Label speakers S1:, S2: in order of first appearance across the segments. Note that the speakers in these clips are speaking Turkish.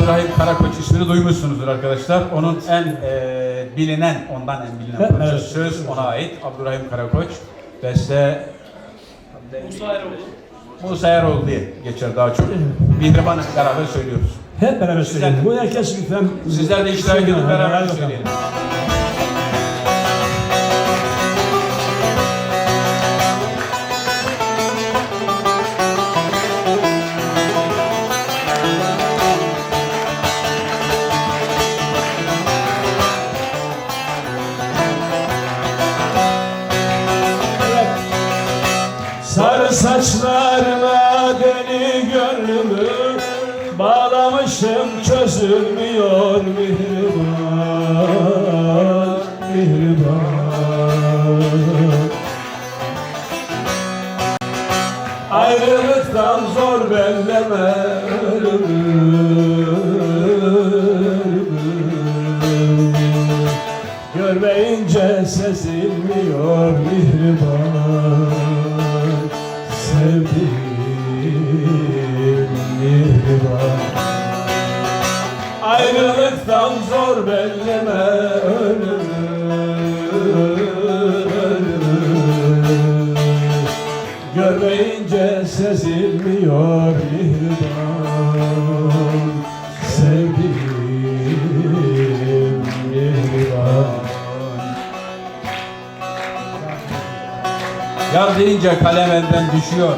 S1: Abdurrahim Karakoç ismini duymuşsunuzdur arkadaşlar. Onun en e, bilinen, ondan en bilinen parçası.
S2: evet.
S1: Söz ona ait. Abdurrahim Karakoç. Beste
S3: Musa Eroğlu.
S1: Musa Eroğlu diye geçer daha çok. Mihriban'ı beraber söylüyoruz.
S2: Hep beraber söyleyelim. Bu herkes lütfen...
S1: Sizler de iştirak edin beraber söyleyelim.
S2: Çözülmüyor mihriban Mihriban. Ayrılıktan zor belleme Görmeyince sezilmiyor mihriban. Sevdiğim Ayrılıktan zor belleme ölümü Görmeyince sezilmiyor mihriban Sevdiğim mihriban
S1: Yar deyince kalem elden düşüyor.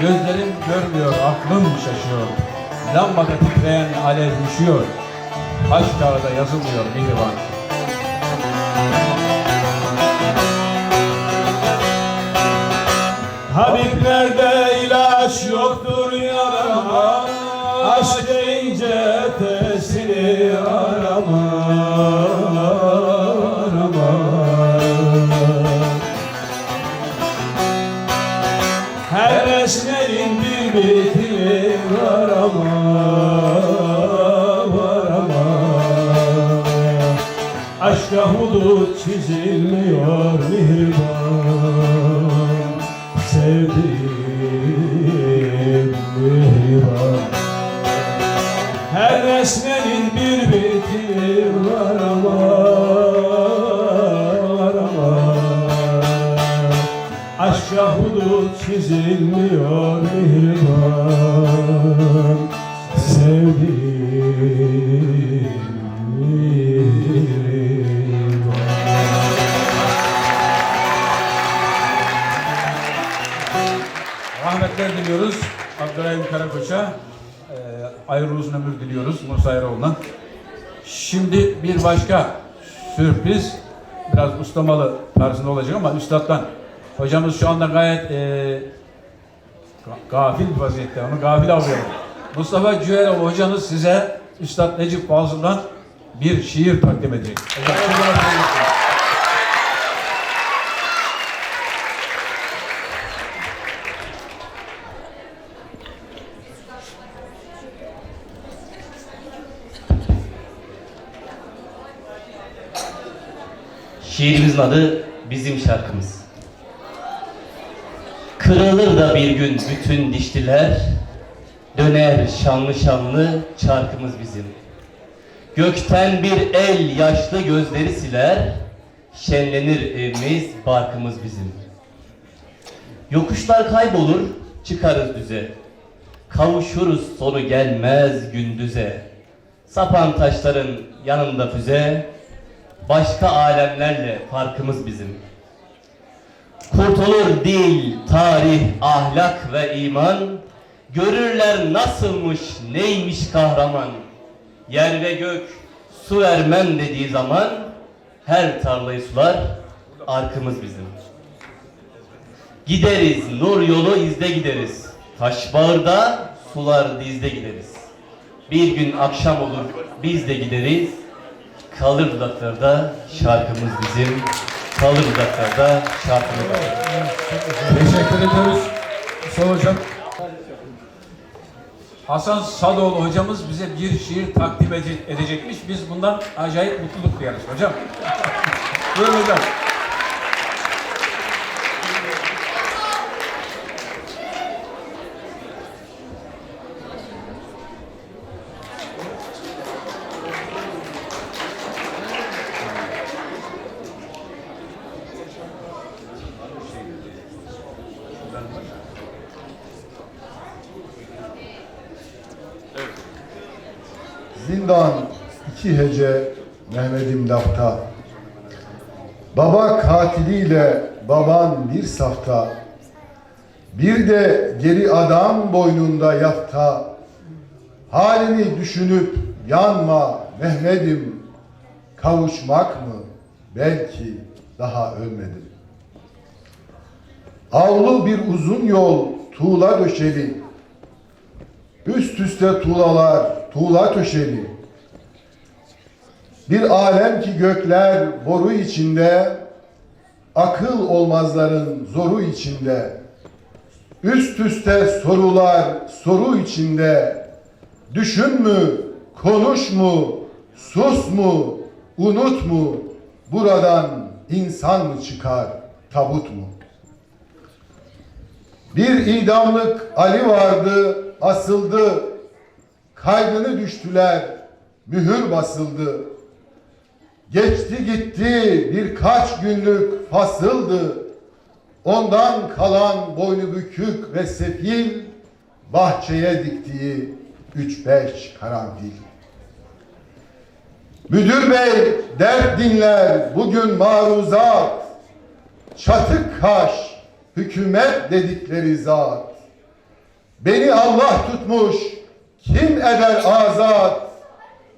S1: Gözlerim görmüyor, aklım şaşıyor. Lambada titreyen alev düşüyor. Taş kağıda yazılmıyor mihriban.
S2: Habiblerde ilaç yoktur yarama Aşk deyince tesiri arama arama Her esmerin bir bitimi Hudut çizilmiyor mihriban. Sevdiğim mihriban. Her resmenin bir bitimi var ama var ama. Aşka hudut çizilmiyor mihriban. Sevdiğim
S1: Rahmetler diliyoruz Abdurrahim Karakoç'a. Ee, hayırlı uzun ömür diliyoruz Musa Eroğlu'na. Şimdi bir başka sürpriz. Biraz ustamalı tarzında olacak ama üstattan. Hocamız şu anda gayet e, ga- gafil bir vaziyette. Onu gafil avlayalım. Mustafa Cüeloğlu hocanız size Üstad Necip Fazıl'dan bir şiir takdim edecek. Hocam, şuradan buyurun.
S4: Şiirimizin adı Bizim Şarkımız. Kırılır da bir gün bütün dişliler, döner şanlı şanlı çarkımız bizim. Gökten bir el yaşlı gözleri siler, şenlenir evimiz, barkımız bizim. Yokuşlar kaybolur, çıkarız düze. Kavuşuruz sonu gelmez gündüze. Sapan taşların yanında füze, başka alemlerle farkımız bizim. Kurtulur dil, tarih, ahlak ve iman, görürler nasılmış, neymiş kahraman. Yer ve gök su vermem dediği zaman, her tarlayı sular, arkımız bizim. Gideriz, nur yolu izde gideriz. Taş bağırda, sular dizde gideriz. Bir gün akşam olur, biz de gideriz. Kalır dudaklarda şarkımız bizim. Kalır dudaklarda şarkımız bizim.
S1: Teşekkür ediyoruz. Mustafa Hocam. Hasan Sadoğlu hocamız bize bir şiir takdim ede- edecekmiş. Biz bundan acayip mutluluk duyarız hocam. Buyurun hocam.
S5: Zindan iki hece Mehmet'im lafta. Baba katiliyle baban bir safta. Bir de geri adam boynunda yafta. Halini düşünüp yanma Mehmet'im. Kavuşmak mı? Belki daha ölmedim. Avlu bir uzun yol tuğla döşeli. Üst üste tuğlalar, tuğla töşeli. Bir alem ki gökler boru içinde, akıl olmazların zoru içinde. Üst üste sorular soru içinde. Düşün mü, konuş mu, sus mu, unut mu? Buradan insan mı çıkar, tabut mu? Bir idamlık Ali vardı, asıldı. Kaydını düştüler, mühür basıldı. Geçti gitti birkaç günlük fasıldı. Ondan kalan boynu bükük ve sefil, bahçeye diktiği üç beş karanfil. Müdür bey dert dinler bugün maruzat. Çatık kaş hükümet dedikleri zat. Beni Allah tutmuş kim eder azat?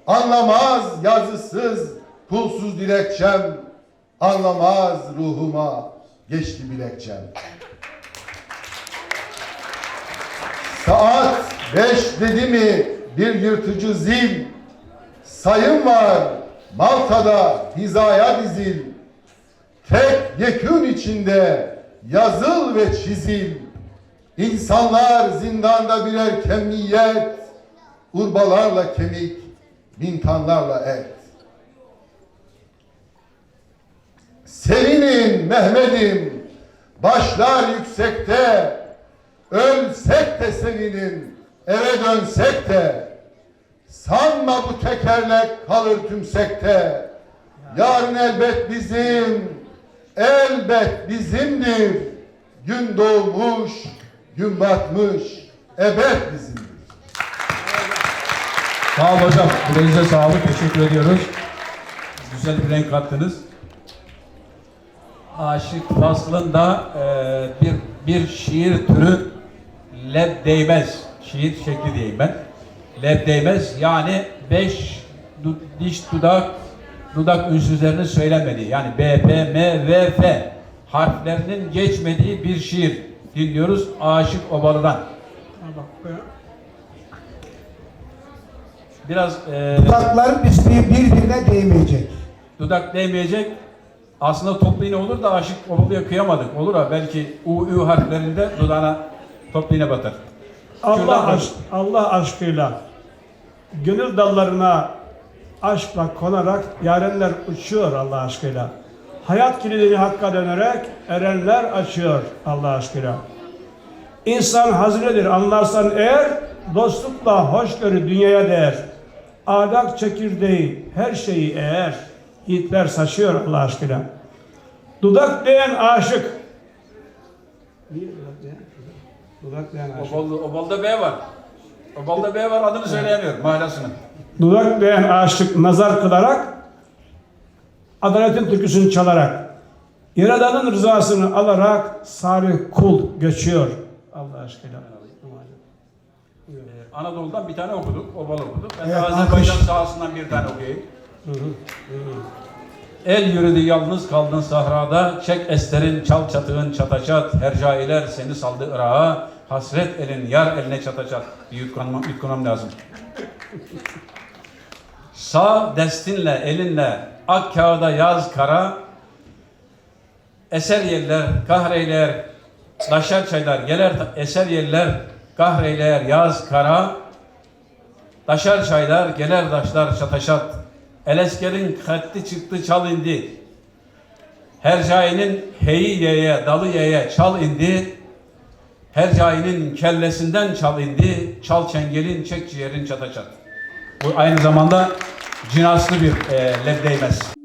S5: Anlamaz yazısız pulsuz dilekçem. Anlamaz ruhuma geçti bilekçem. Saat beş dedi mi bir yırtıcı zil. Sayım var Malta'da hizaya dizil. Tek yekün içinde yazıl ve çizil. İnsanlar zindanda birer kemiyet, urbalarla kemik, bintanlarla et. Sevinin Mehmet'im, başlar yüksekte, ölsek de sevinin, eve dönsek de, sanma bu tekerlek kalır tümsekte. Yarın elbet bizim, elbet bizimdir. Gün doğmuş, gün batmış, ebed bizimdir.
S1: Sağ ol hocam. Bileğinize sağlık. Teşekkür ediyoruz. Güzel bir renk kattınız. Aşık faslında e, bir bir şiir türü leb değmez. Şiir şekli diyeyim ben. Leb değmez yani beş du- diş dudak dudak ünsüzlerinin söylenmediği yani B, P, M, V, F harflerinin geçmediği bir şiir dinliyoruz Aşık Obalı'dan. Biraz e,
S6: Dudakların üstü birbirine değmeyecek.
S1: dudak değmeyecek. Aslında toplu iğne olur da aşık Obalı'ya kıyamadık. Olur ha belki U, Ü harflerinde dudağına toplu iğne batar.
S2: Allah, aşk, Allah aşkıyla gönül dallarına aşkla konarak yarenler uçuyor Allah aşkıyla. Hayat kilidini hakka dönerek erenler açıyor Allah aşkıyla. İnsan hazinedir anlarsan eğer dostlukla hoşgörü dünyaya değer. Adak çekirdeği her şeyi eğer yiğitler saçıyor Allah aşkıyla. Dudak değen aşık. Niye dudak değen? Dudak değen aşık.
S1: Obalı, Obalı'da B var. Obalı'da B var adını söyleyemiyorum mahlasını.
S2: Dudak değen aşık nazar kılarak adaletin türküsünü çalarak Yaradan'ın rızasını alarak salih kul göçüyor Allah aşkıyla.
S1: Ee, Anadolu'dan bir tane okuduk. Obalı okuduk. Ben
S6: Evet,
S1: Azerbaycan sahasından bir tane okuyayım. El yürüdü yalnız kaldın sahrada, çek esterin çal çatığın çataçat, hercailer seni saldı Irak'a, hasret elin yar eline çataçat. Bir yutkunmam, yutkunmam lazım. Sağ destinle elinle ak kağıda yaz kara, eser yerler kahreyler, daşar çaylar geler eser yerler kahreyler yaz kara, Taşar çaylar, geler taşlar çataşat. Eleskerin hatti çıktı çal indi. Hercai'nin heyi yeye, dalı yeye çal indi. Hercai'nin kellesinden çal indi. Çal çengelin, çek ciğerin çataçat. Bu aynı zamanda cinaslı bir e, leb değmez.